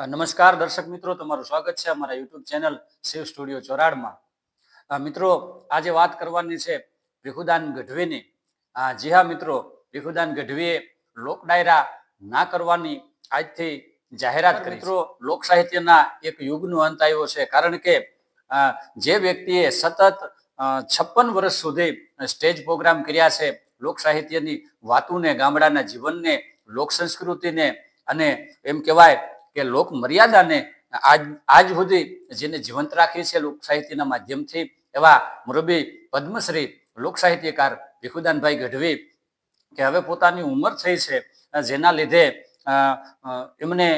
નમસ્કાર દર્શક મિત્રો તમારું સ્વાગત છે અમારા યુટ્યુબ ચેનલ શિવ સ્ટુડિયો ચોરાડમાં. મિત્રો આજે વાત કરવાની છે ભીખુદાન ગઢવીની. જી હા મિત્રો ભીખુદાન ગઢવીએ લોક ડાયરા ના કરવાની આજથી જાહેરાત કરી મિત્રો લોક સાહિત્યના એક યુગનો અંત આવ્યો છે કારણ કે જે વ્યક્તિએ સતત છપ્પન વર્ષ સુધી સ્ટેજ પ્રોગ્રામ કર્યા છે લોક સાહિત્યની વાતોને ગામડાના જીવનને લોક સંસ્કૃતિને અને એમ કહેવાય કે લોક મર્યાદાને આજ આજ સુધી જેને જીવંત રાખી છે લોક સાહિત્યના માધ્યમથી એવા મુરબી પદ્મશ્રી લોક સાહિત્યકાર ભીખુદાનભાઈ ગઢવી કે હવે પોતાની ઉંમર થઈ છે, જેના લીધે એમને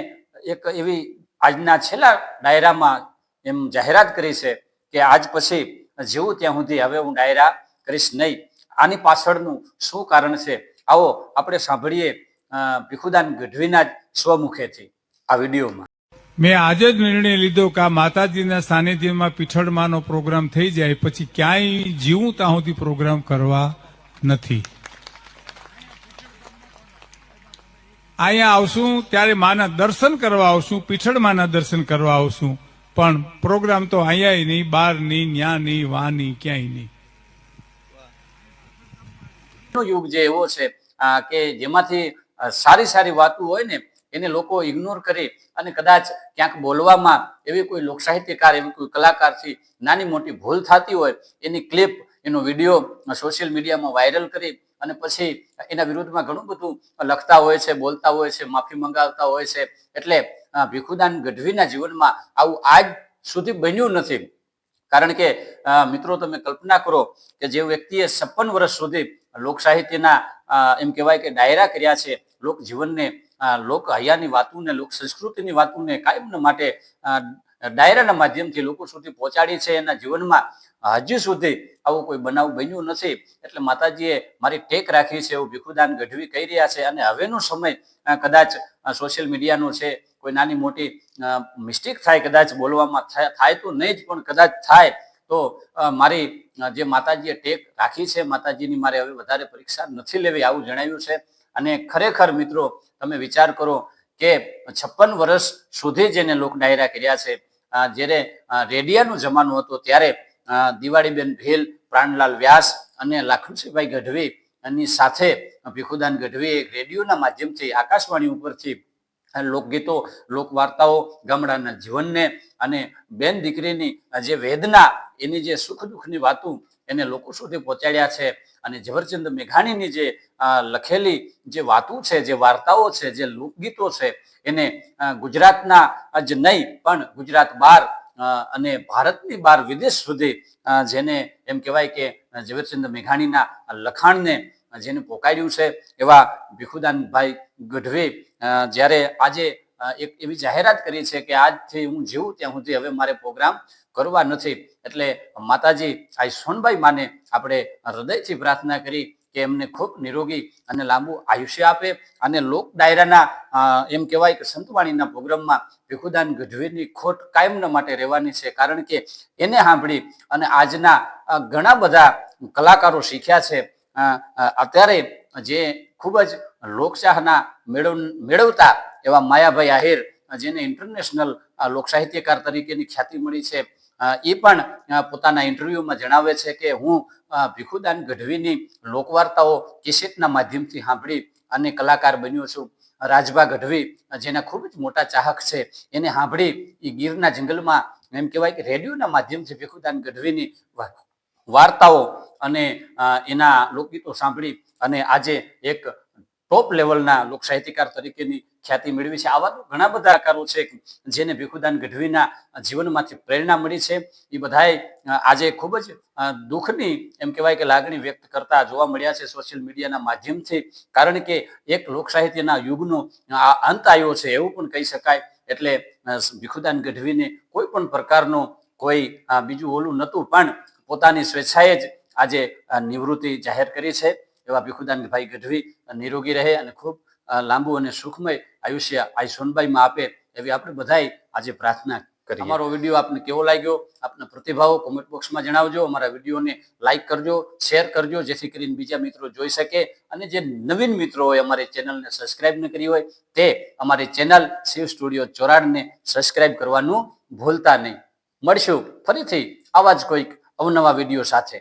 એક એવી આજના છેલ્લા ડાયરામાં એમ જાહેરાત કરી છે કે આજ પછી જેવું ત્યાં સુધી હવે હું ડાયરા કરીશ નહીં. આની પાછળનું શું કારણ છે? આવો આપણે સાંભળીએ ભીખુદાન ગઢવીના જ સ્વમુખેથી. આ વિડીયોમાં. મેં આજે જ નિર્ણય લીધો કે આ માતાજીના સાનિધ્યમાં પીઠળમાંનો પ્રોગ્રામ થઈ જાય પછી ક્યાંય જીવું ત્યાં સુધી પ્રોગ્રામ કરવા નથી. અહીંયા આવશું ત્યારે માના દર્શન કરવા આવશું પીઠળમાંના દર્શન કરવા આવશું પણ પ્રોગ્રામ તો અહીંયા નહીં બાર નહીં ન્યા નહીં વા નહીં ક્યાંય નહીં. યુગ જે એવો છે આ, કે જેમાંથી સારી સારી વાતો હોય ને એને લોકો ઇગ્નોર કરી અને કદાચ ક્યાંક બોલવામાં એવી કોઈ લોકસાહિત્યકાર, એવી કોઈ કલાકારથી નાની મોટી ભૂલ થતી હોય, એની ક્લિપ એનો વીડિયો સોશિયલ મીડિયામાં વાયરલ કરી અને પછી એના વિરુદ્ધમાં ઘણું બધું લખતા હોય છે, બોલતા હોય છે, માફી મંગાવતા હોય છે. એટલે ભીખુદાન ગઢવીના જીવનમાં આવું આજ સુધી બન્યું નથી. કારણ કે મિત્રો તમે કલ્પના કરો કે જે વ્યક્તિએ છપ્પન વર્ષ સુધી લોક સાહિત્યના એમ કહેવાય કે ડાયરા કર્યા છે લોક જીવનને લોક હૈયાની વાતોને, લોક સંસ્કૃતિની વાતોને કાયમના માટે ડાયરાના માધ્યમથી લોકો સુધી પહોંચાડી છે. એના જીવનમાં હજી સુધી આવો કોઈ બનાવ બન્યું નથી. એટલે માતાજીએ મારી ટેક રાખી છે, એવું ભીખુદાન ગઢવી કહી રહ્યા છે. અને હવેનો સમય કદાચ સોશિયલ મીડિયાનો છે. કોઈ નાની મોટી મિસ્ટેક થાય, કદાચ બોલવામાં થાય તો નહીં જ, પણ કદાચ થાય તો મારી જે માતાજીએ ટેક રાખી છે, માતાજીની મારે હવે વધારે પરીક્ષા નથી લેવી, આવું જણાવ્યું છે. અને ખરેખર મિત્રો, તમે વિચાર કરો કે છપ્પન વર્ષ સુધી જેને લોક ડાયરા કર્યા છે. જ્યારે રેડિયાનું જમાનો હતો ત્યારે દિવાળીબેન ભેલ, પ્રાણલાલ વ્યાસ અને લાખણસિંહભાઈ ગઢવી એની સાથે ભીખુદાન ગઢવી એક રેડિયોના માધ્યમથી આકાશવાણી ઉપરથી લોકગીતો, લોકવાર્તાઓ, ગામડાના જીવનને અને બેન દીકરીની જે વેદના, એની જે સુખ દુઃખની વાતો એને લોકો સુધી પહોંચાડ્યા છે. અને ઝવરચંદ મેઘાણીની જે લખેલી જે વાતો છે, જે વાર્તાઓ છે, જે લોકગીતો છે, એને ગુજરાતના જ નહીં, પણ ગુજરાત બહાર અને ભારતની બહાર વિદેશ સુધી જેને એમ કહેવાય કે ઝવેરચંદ મેઘાણીના લખાણને જેને પોકાડ્યું છે, એવા ભીખુદાનભાઈ ગઢવી જ્યારે આજે એક એવી જાહેરાત કરી છે કે આજથી હું જીવું ત્યાં સુધી હવે મારે પ્રોગ્રામ કરવા નથી. એટલે માતાજી, આ સોનભાઈ માને આપણે હૃદયથી પ્રાર્થના કરી કે એમને ખૂબ નિરોગી અને લાંબુ આયુષ્ય આપે અને લોક ડાયરાના એમ કહેવાય કે સંતવાણીના પ્રોગ્રામમાં ભીખુદાન ગઢવીની ખોટ કાયમના માટે રહેવાની છે. કારણ કે એને સાંભળી અને આજના ઘણા બધા કલાકારો શીખ્યા છે. અત્યારે જે ખૂબ જ લોકશાહના મેળવ, મેળવતા એવા માયાભાઈ આહિર, જેને ઇન્ટરનેશનલ લોકસાહિત્યકાર તરીકેની ખ્યાતિ મળી છે. એ પણ પોતાના ઇન્ટરવ્યુમાં જણાવે છે કે હું ભીખુદાન ગઢવીની લોકવાર્તાઓ કેસેટના માધ્યમથી સાંભળી અને કલાકાર બન્યો છું. રાજભા ગઢવી જેના ખૂબ જ મોટા ચાહક છે, એને સાંભળી એ ગીરના જંગલમાં, એમ કહેવાય કે રેડિયોના માધ્યમથી ભીખુદાન ગઢવીની વાર્તાઓ અને એના લોકગીતો સાંભળી અને આજે એક ટોપ લેવલના લોક સાહિત્યકાર તરીકેની ખ્યાતિ મેળવી છે. આવા ઘણા બધા આકારો છે જેને ભીખુદાન ગઢવીના જીવનમાંથી પ્રેરણા મળી છે. એ બધાએ આજે ખૂબ જ દુઃખની એમ કહેવાય કે લાગણી વ્યક્ત કરતા જોવા મળ્યા છે સોશિયલ મીડિયાના માધ્યમથી. કારણ કે એક લોક સાહિત્યના યુગનો આ અંત આવ્યો છે એવું પણ કહી શકાય. એટલે ભીખુદાન ગઢવીને કોઈ પણ પ્રકારનો કોઈ બીજું ઓલું નહોતું પણ પોતાની સ્વેચ્છાએ જ આજે નિવૃત્તિ જાહેર કરી છે. એવા ભીખુદાનભાઈ ગઢવી નિરોગી રહે અને ખૂબ લાંબુ અને સુખમય આયુષ્ય આ સોનબાઈમાં આપે એવી આપણે બધાએ આજે પ્રાર્થના કરી અમારો વીડિયો આપને કેવો લાગ્યો? આપના પ્રતિભાવો કોમેન્ટ બોક્સમાં જણાવજો. અમારા વિડીયોને લાઈક કરજો શેર કરજો, જેથી કરીને બીજા મિત્રો જોઈ શકે. અને જે નવીન મિત્રો હોય અમારી ચેનલને સબસ્ક્રાઇબ ન કરી હોય, તે અમારી ચેનલ શિવ સ્ટુડિયો ચોરાડને સબસ્ક્રાઇબ કરવાનું ભૂલતા નહીં. મળશું ફરીથી આવા જ કોઈક અવનવા વીડિયો સાથે.